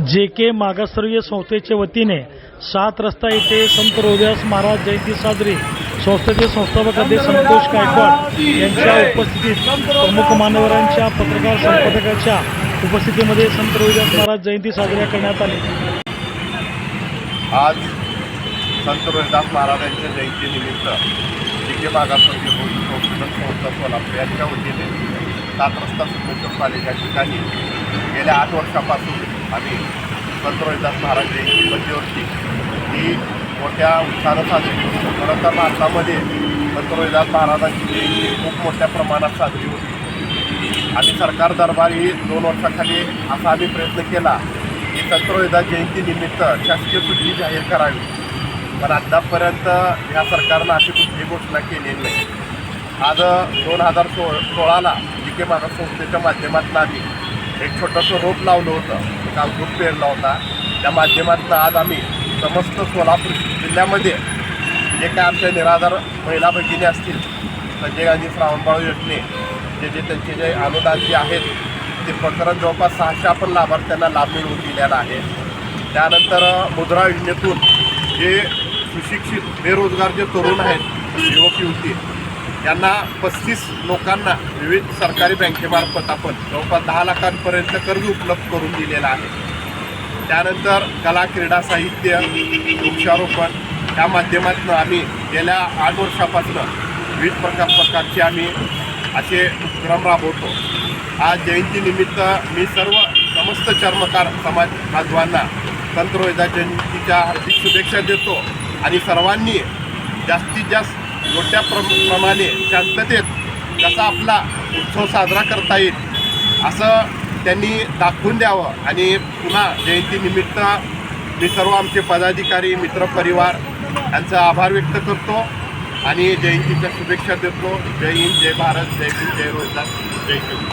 जे के मागासवर्गीय संस्थेच्या वतीने सात रस्ता येथे संत रोहिदास महाराज जयंती साजरी संस्थेचे संस्थापक अध्यक्ष संतोष गायकवाड यांच्या उपस्थितीत प्रमुख मान्यवरांच्या पत्रकार संपादकाच्या उपस्थितीमध्ये संत रोहिदास महाराज जयंती साजरी करण्यात आली. आज संत रोहिदास महाराजांच्या जयंतीनिमित्त जे के मागासवर्गीय संस्था सोलापूर यांच्या वतीने सात रस्ता सुमेश्वर कॉलेज या ठिकाणी गेल्या आठ वर्षापासून आम्ही संत रोहिदास महाराज जयंती मध्यवर्ती ही मोठ्या उत्साहानं साजरी होती खरं तर भारतामध्ये संत रोहिदास महाराजांची जयंती खूप मोठ्या प्रमाणात साजरी होती. आम्ही सरकार दरबारी दोन वर्षाखाली असा आम्ही प्रयत्न केला की संत रोहिदास जयंतीनिमित्त शासकीय सुट्टी जाहीर करावी. पण आत्तापर्यंत ह्या सरकारनं अशी कुठलीही घोषणा केलेली नाही. आज दोन हजार सो सोळाला जी के मागास संस्थेच्या माध्यमातून आम्ही एक छोटंसं रोप लावलं होतं. काल अंकुर पेरला होता. त्या माध्यमातून आज आम्ही समस्त सोलापूर जिल्ह्यामध्ये जे काय आमच्या निराधार महिला भगिनी असतील संजय गांधी श्रावणबाळ योजने जे जे त्यांचे जे अनुदान जे आहेत ते प्रकरण जवळपास सहाशे आपण लाभार्थ्यांना लाभ मिळवून दिलेला आहे. त्यानंतर मुद्रा योजनेतून जे सुशिक्षित बेरोजगार जे तरुण आहेत युवक युवती यांना पस्तीस लोकांना विविध सरकारी बँकेमार्फत आपण जवळपास दहा लाखांपर्यंत कर्ज उपलब्ध करून दिलेलं आहे. त्यानंतर कला क्रीडा साहित्य वृक्षारोपण या माध्यमातून आम्ही गेल्या आठ वर्षापासून विविध प्रकार प्रकारचे आम्ही असे उपक्रम राबवतो. आज जयंतीनिमित्त मी सर्व समस्त चर्मकार समाज बांधवांना तंत्रवेदा जयंतीच्या हार्दिक शुभेच्छा देतो आणि सर्वांनी जास्तीत जास्त मोठ्या प्र प्रमाणे शांततेत कसा आपला उत्सव साजरा करता येईल असं त्यांनी दाखवून द्यावं. आणि पुन्हा जयंतीनिमित्त मी सर्व आमचे पदाधिकारी मित्रपरिवार यांचा आभार व्यक्त करतो आणि जयंतीच्या शुभेच्छा देतो. जय हिंद जय भारत जय हिंद जय रोजगार जय हिंद